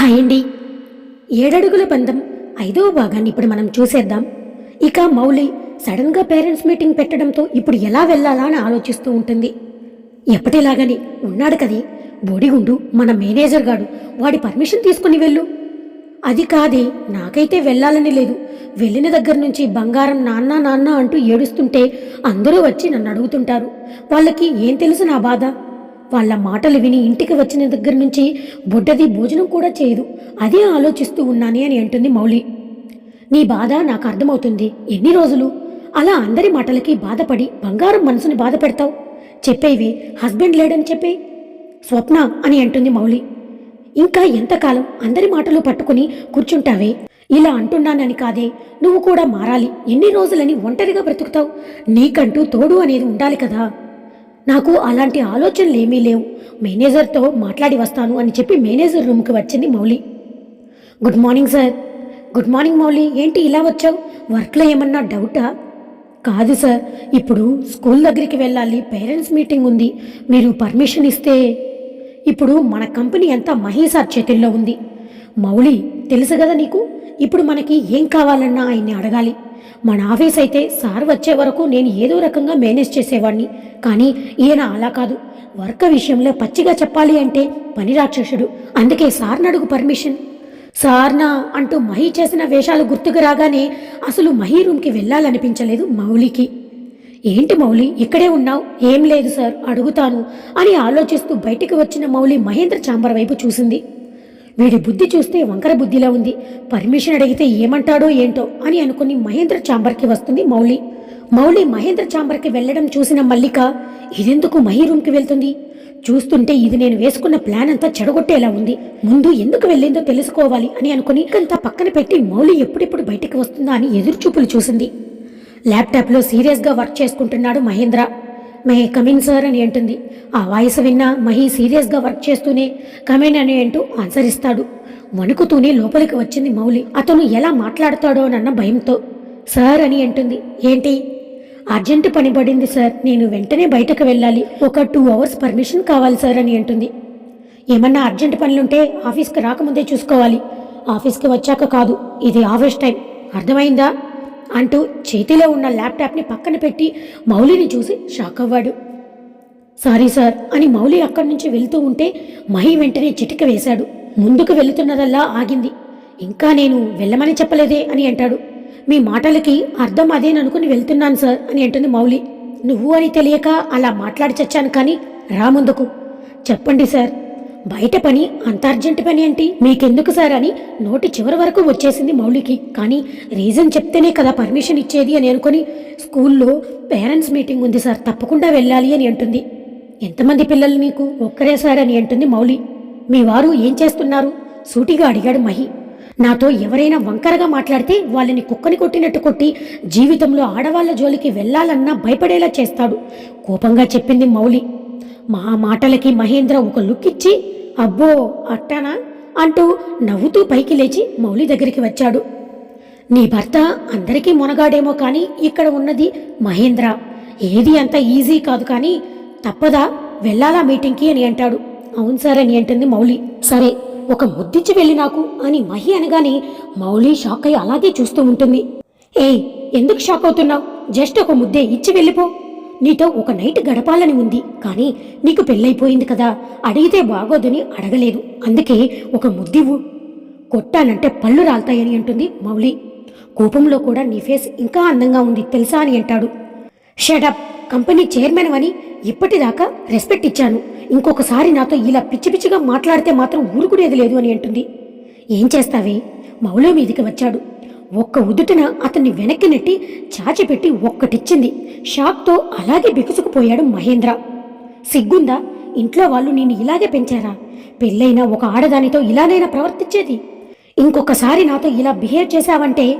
Hi అండి ఏడడుగుల బంధం ఐదవ భాగాన్ని ఇప్పుడు మనం చూసేద్దాం. ఇక మౌలి సడన్గా పేరెంట్స్ మీటింగ్ పెట్టడంతో ఇప్పుడు ఎలా వెళ్ళాలా అని ఆలోచిస్తూ ఉంటుంది. ఎప్పటిలాగని ఉన్నాడు కదే. బోడిగుండు మన మేనేజర్ గాడు. వాడి పర్మిషన్ తీసుకుని వెళ్ళు. అది కాదే నాకైతే వెళ్ళాలని లేదు. వెళ్ళిన దగ్గర నుంచి బంగారం నాన్న నాన్న అంటూ ఏడుస్తుంటే అందరూ వచ్చి నన్ను అడుగుతుంటారు. వాళ్ళకి ఏం తెలుసు నా బాధ? వాళ్ళ మాటలు విని ఇంటికి వచ్చిన దగ్గర నుంచి బుడ్డది భోజనం కూడా చేయదు. అదే ఆలోచిస్తూ ఉన్నాని అని అంటుంది మౌలి నీ బాధ నాకు అర్థమవుతుంది. ఎన్ని రోజులు? అలా అందరి మాటలకి బాధపడి బంగారం మనసుని బాధ పెడతావు. చెప్పేవి హస్బెండ్ లేడని చెప్పే? స్వప్న అని అంటుంది మౌలి ఇంకా ఎంతకాలం అందరి మాటలు పట్టుకుని కూర్చుంటావే? ఇలా అంటున్నానని కాదే. నువ్వు కూడా మారాలి. ఎన్ని రోజులని ఒంటరిగా బ్రతుకుతావు? నీకంటూ తోడు అనేది ఉండాలి కదా. నాకు అలాంటి ఆలోచనలు ఏమీ లేవు. మేనేజర్తో మాట్లాడి వస్తాను అని చెప్పి మేనేజర్ రూమ్కి వచ్చింది Mouli. Good morning sir. Good morning Mouli. ఏంటి ఇలా వచ్చావు? వర్క్లో ఏమన్నా డౌటా? కాదు సార్. ఇప్పుడు స్కూల్ దగ్గరికి వెళ్ళాలి. పేరెంట్స్ మీటింగ్ ఉంది. మీరు పర్మిషన్ ఇస్తే. ఇప్పుడు మన కంపెనీ అంతా మహేసార్ చేతుల్లో ఉంది. మౌలి తెలుసు కదా నీకు? ఇప్పుడు మనకి ఏం కావాలన్నా ఆయన్ని అడగాలి. మన ఆఫీస్ అయితే సార్ వచ్చే వరకు నేను ఏదో రకంగా మేనేజ్ చేసేవాడిని కానీ ఈయన అలా కాదు. వర్క్ విషయంలో పచ్చిగా చెప్పాలి అంటే పని రాక్షసుడు. అందుకే సార్ని అడుగు పర్మిషన్. సార్నా అంటూ మహి చేసిన వేషాలు గుర్తుకు రాగానే అసలు మహి రూమ్కి వెళ్ళాలనిపించలేదు మౌలికి. ఏంటి మౌలి ఇక్కడే ఉన్నావు? ఏం లేదు సార్ అడుగుతాను అని ఆలోచిస్తూ బయటికి వచ్చిన మౌలి మహేంద్ర చాంబర్ వైపు చూసింది. వీడి బుద్ధి చూస్తే వంకర బుద్ధిలా ఉంది. పర్మిషన్ అడిగితే ఏమంటాడో ఏంటో అని అనుకుని మహేంద్ర చాంబర్కి వస్తుంది మౌలి మౌలి మహేంద్ర చాంబర్కి వెళ్ళడం చూసిన మల్లిక ఇదెందుకు మహి రూమ్కి వెళ్తుంది? చూస్తుంటే ఇది నేను వేసుకున్న ప్లాన్ అంతా చెడగొట్టేలా ఉంది. ముందు ఎందుకు వెళ్ళిందో తెలుసుకోవాలి అని అనుకుని ఇంకంతా పక్కన పెట్టి మౌలి ఎప్పుడెప్పుడు బయటికి వస్తుందా అని ఎదురుచూపులు చూసింది. ల్యాప్టాప్లో సీరియస్గా వర్క్ చేసుకుంటున్నాడు మహేంద్ర. మే కమిన్ సార్ అని అంటుంది. ఆ వాయిస్ విన్నా మహి సీరియస్గా వర్క్ చేస్తూనే కమిన్ అని అంటూ ఆన్సర్ ఇస్తాడు వణుకుతూనే లోపలికి వచ్చింది మౌలి. అతను ఎలా మాట్లాడతాడో అన్న భయంతో. సార్ అని అంటుంది. ఏంటి? అర్జెంట్ పని పడింది సార్. నేను వెంటనే బయటకు వెళ్ళాలి. ఒక టూ అవర్స్ పర్మిషన్ కావాలి సార్ అని అంటుంది. ఏమన్నా అర్జెంట్ పనులుంటే ఆఫీస్కి రాకముందే చూసుకోవాలి. ఆఫీస్కి వచ్చాక కాదు. ఇది ఆఫీస్ టైం. అర్థమైందా? అంటూ చేతిలో ఉన్న ల్యాప్టాప్ని పక్కన పెట్టి మౌలిని చూసి షాక్ అవ్వాడు. సారీ సార్ అని మౌలి అక్కడి నుంచి వెళ్తూ ఉంటే మహి వెంటనే చిటిక వేశాడు. ముందుకు వెళుతున్నదల్లా ఆగింది. ఇంకా నేను వెళ్ళమని చెప్పలేదే అని అంటాడు. మీ మాటలకి అర్థం అదేననుకుని వెళ్తున్నాను సార్ అని అంటుంది మౌలి. నువ్వు అని తెలియక అలా మాట్లాడి చచ్చాను కానీ రా ముందుకు. చెప్పండి సార్. బయట పని అంత అర్జెంట్ పని ఏంటి? మీకెందుకు సార్ అని నోటి చివరి వరకు వచ్చేసింది మౌలికి కానీ రీజన్ చెప్తేనే కదా పర్మిషన్ ఇచ్చేది అని అనుకుని స్కూల్లో పేరెంట్స్ మీటింగ్ ఉంది సార్ తప్పకుండా వెళ్ళాలి అని అంటుంది. ఎంతమంది పిల్లలు మీకు ఒక్కరే సార్ అని అంటుంది మౌలి మీ వారు ఏం చేస్తున్నారు? సూటిగా అడిగాడు మహి. నాతో ఎవరైనా వంకరగా మాట్లాడితే వాళ్ళని కుక్కని కొట్టినట్టు కొట్టి జీవితంలో ఆడవాళ్ళ జోలికి వెళ్ళాలన్నా భయపడేలా చేస్తాడు కోపంగా చెప్పింది మౌలి మా మాటలకి మహేంద్ర ఒక లుక్ ఇచ్చి అబ్బో అట్టానా? అంటూ నవ్వుతూ పైకి లేచి మౌలి దగ్గరికి వచ్చాడు. నీ భర్త అందరికీ మునగాడేమో కానీ ఇక్కడ ఉన్నది మహేంద్ర. ఏది అంత ఈజీ కాదు కానీ తప్పదా వెళ్ళాలా మీటింగ్కి అని అంటాడు. అవును సార్ అని అంటుంది మౌలి సరే ఒక ముద్దిచ్చి వెళ్ళి నాకు అని మహి అనగానే మౌలి షాక్ అయి అలాగే చూస్తూ ఉంటుంది. ఏయ్ ఎందుకు షాక్ అవుతున్నావు? జస్ట్ ఒక ముద్దే ఇచ్చి వెళ్ళిపో. నీతో ఒక నైట్ గడపాలని ఉంది కానీ నీకు పెళ్ళైపోయింది కదా. అడిగితే బాగోదని అడగలేదు. అందుకే ఒక ముద్దివు కొట్టానంటే పళ్ళు రాల్తాయని అంటుంది మౌలి. కోపంలో కూడా నీ ఫేస్ ఇంకా అందంగా ఉంది తెలుసా అని అంటాడు. షడప్ కంపెనీ చైర్మన్ అని ఇప్పటిదాకా రెస్పెక్ట్ ఇచ్చాను. ఇంకొకసారి నాతో ఇలా పిచ్చి పిచ్చిగా మాట్లాడితే మాత్రం ఊరుకునేది లేదు అని అంటుంది. ఏం చేస్తావే? మౌలో మీదికి వచ్చాడు. ఒక్క ఉదుటిన అతన్ని వెనక్కి నెట్టి చాచిపెట్టి ఒక్కటిచ్చింది. షాక్తో అలాగే బిగుసుకుపోయాడు మహేంద్ర. సిగ్గుందా? ఇంట్లో వాళ్ళు నేను ఇలాగే పెంచారా? పెళ్ళైన ఒక ఆడదానితో ఇలానైనా ప్రవర్తించేది? ఇంకొకసారి నాతో ఇలా బిహేవ్ చేశావంటే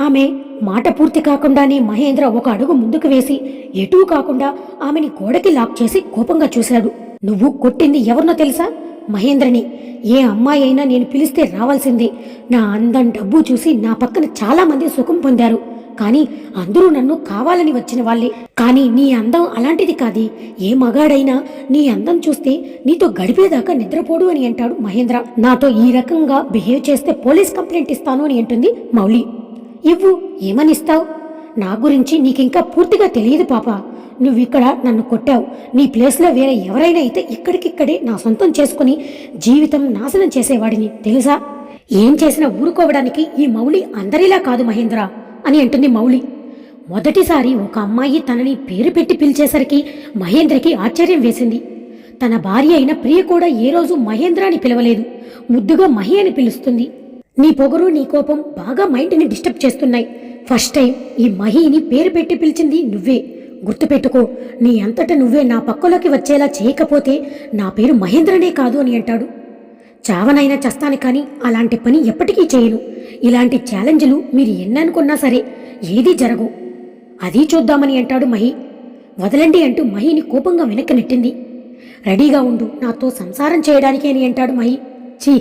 ఆమె మాట పూర్తి కాకుండానే మహేంద్ర ఒక అడుగు ముందుకు వేసి ఎటూ కాకుండా ఆమెని గోడకి లాక్ చేసి కోపంగా చూశాడు. నువ్వు కొట్టింది ఎవరినో తెలుసా? మహేంద్రని ఏ అమ్మాయి అయినా నేను పిలిస్తే రావాల్సిందే. నా అందం డబ్బు చూసి నా పక్కన చాలామంది సుఖం పొందారు. కానీ అందరూ నన్ను కావాలని వచ్చిన వాళ్ళే. కానీ నీ అందం అలాంటిది కాది. ఏ మగాడైనా నీ అందం చూస్తే నీతో గడిపేదాకా నిద్రపోడు అని అంటాడు మహేంద్ర. నాతో ఈ రకంగా బిహేవ్ చేస్తే పోలీస్ కంప్లైంట్ ఇస్తాను అని అంటుంది మౌలి ఇవ్వు ఏమనిస్తావు? నా గురించి నీకింకా పూర్తిగా తెలియదు పాప. నువ్విక్కడ నన్ను కొట్టావు. నీ ప్లేస్లో వేరే ఎవరైనా అయితే ఇక్కడికిక్కడే నా సొంతం చేసుకుని జీవితం నాశనం చేసేవాడిని తెలుసా? ఏం చేసినా ఊరుకోవడానికి ఈ మౌళి అందరిలా కాదు మహేంద్ర అని అంటుంది మౌళి. మొదటిసారి ఒక అమ్మాయి తనని పేరు పెట్టి పిలిచేసరికి మహేంద్రకి ఆశ్చర్యం వేసింది. తన భార్య అయిన ప్రియ కూడా ఏ రోజు మహేంద్ర అని పిలవలేదు. ముద్దుగా మహి అని పిలుస్తుంది. నీ పొగరు నీ కోపం బాగా మైండ్ని డిస్టర్బ్ చేస్తున్నాయి. ఫస్ట్ టైం ఈ మహిని పేరు పెట్టి పిలిచింది నువ్వే. గుర్తుపెట్టుకో నీ అంతట నువ్వే నా పక్కలోకి వచ్చేలా చేయకపోతే నా పేరు మహేంద్రనే కాదు అని అంటాడు. చావనైనా చస్తాను కానీ అలాంటి పని ఎప్పటికీ చేయను. ఇలాంటి ఛాలెంజ్లు మీరు ఎన్ననుకున్నా సరే ఏదీ జరగవు. అది చూద్దామని అంటాడు మహి. వదలండి అంటూ మహిని కోపంగా వెనక్కి నెట్టింది. రెడీగా ఉండు నాతో సంసారం చేయడానికి అని అంటాడు మహి. చీ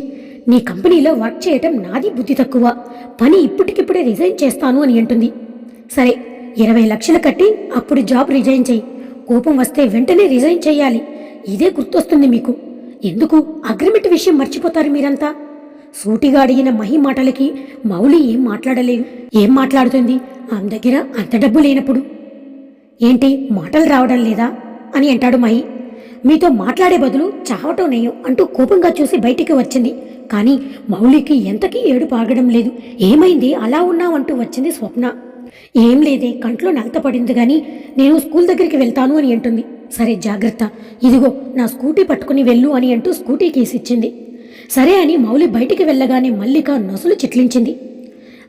నీ కంపెనీలో వర్క్ చేయటం నాది బుద్ధి తక్కువ. పని ఇప్పటికిప్పుడే రిజైన్ చేస్తాను అని అంటుంది. సరే ఇరవై లక్షలు కట్టి అప్పుడు జాబ్ రిజైన్ చేయి. కోపం వస్తే వెంటనే రిజైన్ చేయాలి. ఇదే గుర్తొస్తుంది మీకు. ఎందుకు? అగ్రిమెంట్ విషయం మర్చిపోతారు మీరంతా. సూటిగా అడిగిన మహి మాటలకి మౌలి ఏం మాట్లాడలేదు. ఏం మాట్లాడుతుంది? ఆమె దగ్గర అంత డబ్బు లేనప్పుడు. ఏంటి? మాటలు రావడం లేదా? అని అంటాడు మహి. మీతో మాట్లాడే బదులు చావటం నయం అంటూ కోపంగా చూసి బయటికి వచ్చింది. కానీ మౌలికి ఎంతకీ ఏడు పాగడం లేదు. ఏమైంది? అలా ఉన్నావంటూ వచ్చింది స్వప్న. ఏం లేదే కంట్లో నలత పడింది కానీ నేను స్కూల్ దగ్గరికి వెళ్తాను అని అంటుంది. సరే జాగ్రత్త. ఇదిగో నా స్కూటీ పట్టుకుని వెళ్ళు అని అంటూ స్కూటీ కేసిచ్చింది. సరే అని మౌలి బయటికి వెళ్ళగానే మల్లిక నొసలు చిట్లించింది.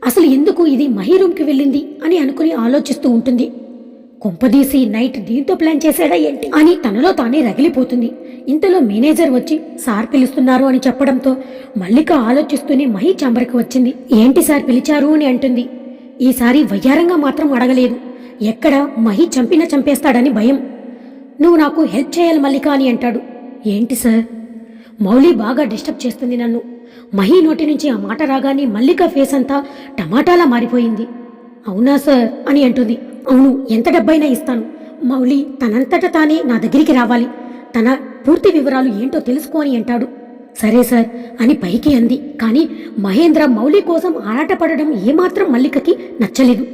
అసలు ఎందుకు ఇది మహి రూమ్కి వెళ్ళింది అని అనుకుని ఆలోచిస్తూ ఉంటుంది. కొంపదీసి నైట్ దీంతో ప్లాన్ చేశాడా ఏంటి? అని తనలో తానే రగిలిపోతుంది. ఇంతలో మేనేజర్ వచ్చి సార్ పిలుస్తున్నారు అని చెప్పడంతో మల్లిక ఆలోచిస్తూనే మహి చాంబర్కి వచ్చింది. ఏంటి సార్ పిలిచారు అని అంటుంది. ఈసారి వయ్యారంగా మాత్రం అడగలేదు. ఎక్కడ మహి చంపినా చంపేస్తాడని భయం. నువ్వు నాకు హెల్ప్ చేయాలి మల్లిక అని అంటాడు. ఏంటి సార్? మౌలి బాగా డిస్టర్బ్ చేస్తుంది నన్ను. మహి నోటి నుంచి ఆ మాట రాగానే మల్లిక ఫేస్ అంతా టమాటాలా మారిపోయింది. అవునా సార్? అని అంటుంది. అవును ఎంత డబ్బైనా ఇస్తాను. మౌలి తనంతట తానే నా దగ్గరికి రావాలి. తన పూర్తి వివరాలు ఏంటో తెలుసుకో అని అంటాడు. సరే సార్ అని పైకి అంది. కానీ మహేంద్ర మౌలి కోసం ఆరాటపడడం ఏమాత్రం మల్లికకి నచ్చలేదు.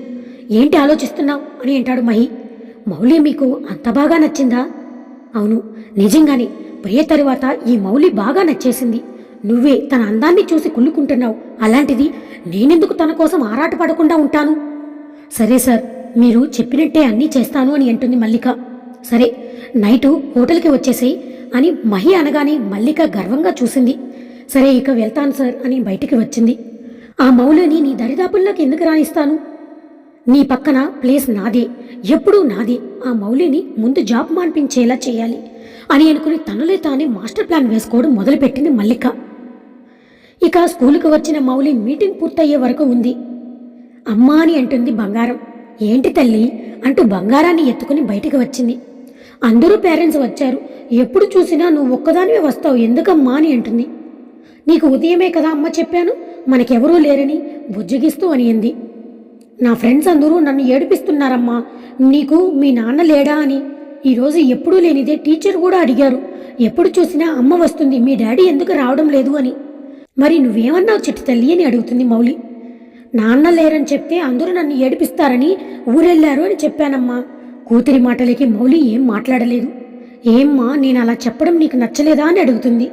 ఏంటి ఆలోచిస్తున్నావు అని అంటాడు మహి. మౌలి మీకు అంత బాగా నచ్చిందా? అవును నిజంగానే. ప్రియ తరువాత ఈ మౌలి బాగా నచ్చేసింది. నువ్వే తన అందాన్ని చూసి కుళ్ళుకుంటున్నావు. అలాంటిది నేనెందుకు తన కోసం ఆరాటపడకుండా ఉంటాను? సరే సార్ మీరు చెప్పినట్టే అన్నీ చేస్తాను అని అంటుంది మల్లిక. సరే నైటు హోటల్కి వచ్చేసి అని మహి అనగానే మల్లిక గర్వంగా చూసింది. సరే ఇక వెళ్తాను సార్ అని బయటికి వచ్చింది. ఆ మౌలిని నీ దరిదాపుల్లోకి ఎందుకు రాణిస్తాను నీ పక్కన ప్లేస్ నాదే ఎప్పుడూ నాదే. ఆ మౌలిని ముందు జాబ్ మాన్పించేలా చేయాలి అని అనుకుని తనలే తానే మాస్టర్ ప్లాన్ వేసుకోవడం మొదలుపెట్టింది మల్లిక. ఇక స్కూలుకు వచ్చిన మౌలి మీటింగ్ పూర్తయ్యే వరకు ఉంది. అమ్మా అని అంటుంది బంగారం. ఏంటి తల్లి? అంటూ బంగారాన్ని ఎత్తుకుని బయటికి వచ్చింది. అందరూ పేరెంట్స్ వచ్చారు. ఎప్పుడు చూసినా నువ్వు ఒక్కదానివే వస్తావు. ఎందుకమ్మా అని అంటుంది. నీకు ఉదయమే కదా అమ్మ చెప్పాను? మనకెవరూ లేరని బుజ్జగిస్తూ అనింది నా ఫ్రెండ్స్ అందరూ నన్ను ఏడిపిస్తున్నారమ్మా. నీకు మీ నాన్న లేడా అని. ఈరోజు ఎప్పుడూ లేనిదే టీచర్ కూడా అడిగారు. ఎప్పుడు చూసినా అమ్మ వస్తుంది. మీ డాడీ ఎందుకు రావడం లేదు అని. మరి నువ్వేమన్నావు చిట్టి తల్లి అని అడుగుతుంది మౌలి. నాన్న లేరని చెప్తే అందరూ నన్ను ఏడిపిస్తారని ఊరెళ్ళారు అని చెప్పానమ్మా. కూతురి మాటలకి మౌలి ఏం మాట్లాడలేదు. ఏమ్మా నేను అలా చెప్పడం నీకు నచ్చలేదా అని అడుగుతుంది.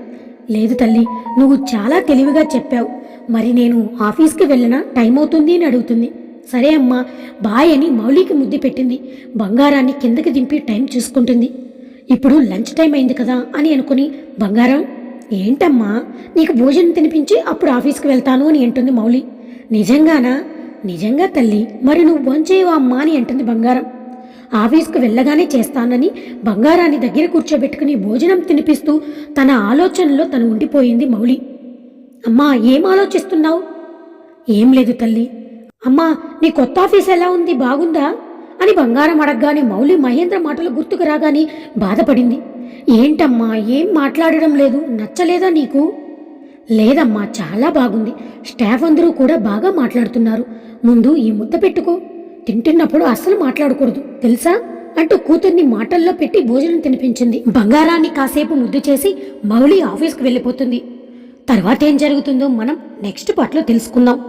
లేదు తల్లి నువ్వు చాలా తెలివిగా చెప్పావు. మరి నేను ఆఫీస్కి వెళ్ళినా? టైం అవుతుంది అని అడుగుతుంది. సరే అమ్మా బాయ్ అని మౌలికి ముద్దు పెట్టింది. బంగారాన్ని కిందకి దింపి టైం చూసుకుంటుంది. ఇప్పుడు లంచ్ టైం అయింది కదా అని అనుకుని బంగారం ఏంటమ్మా? నీకు భోజనం తినిపించి అప్పుడు ఆఫీస్కి వెళ్తాను అని అంటుంది మౌలి. నిజంగానా? నిజంగా తల్లి మరి నువ్వు భోంచేయవా అమ్మా అని అంటుంది బంగారం. ఆఫీస్కు వెళ్ళగానే చేస్తానని బంగారాన్ని దగ్గర కూర్చోబెట్టుకుని భోజనం తినిపిస్తూ తన ఆలోచనలో తను ఉండిపోయింది మౌలి అమ్మా ఏం ఆలోచిస్తున్నావు? ఏం లేదు తల్లి. అమ్మా నీ కొత్త ఆఫీస్ ఎలా ఉంది? బాగుందా? అని బంగారం అడగగానే మౌలి మహేంద్ర మాటలు గుర్తుకు రాగానే బాధపడింది. ఏంటమ్మా ఏం మాట్లాడడం లేదు? నచ్చలేదా నీకు? లేదమ్మా చాలా బాగుంది. స్టాఫ్ అందరూ కూడా బాగా మాట్లాడుతున్నారు. ముందు ఈ ముద్ద పెట్టుకో. తింటున్నప్పుడు అస్సలు మాట్లాడకూడదు. తెలుసా? అంటూ కూతుర్ని మాటల్లో పెట్టి భోజనం తినిపించింది. బంగారాన్ని కాసేపు ముద్దు చేసి మౌలి ఆఫీస్కి వెళ్ళిపోతుంది. తర్వాత ఏం జరుగుతుందో మనం నెక్స్ట్ పార్ట్లో తెలుసుకుందాం.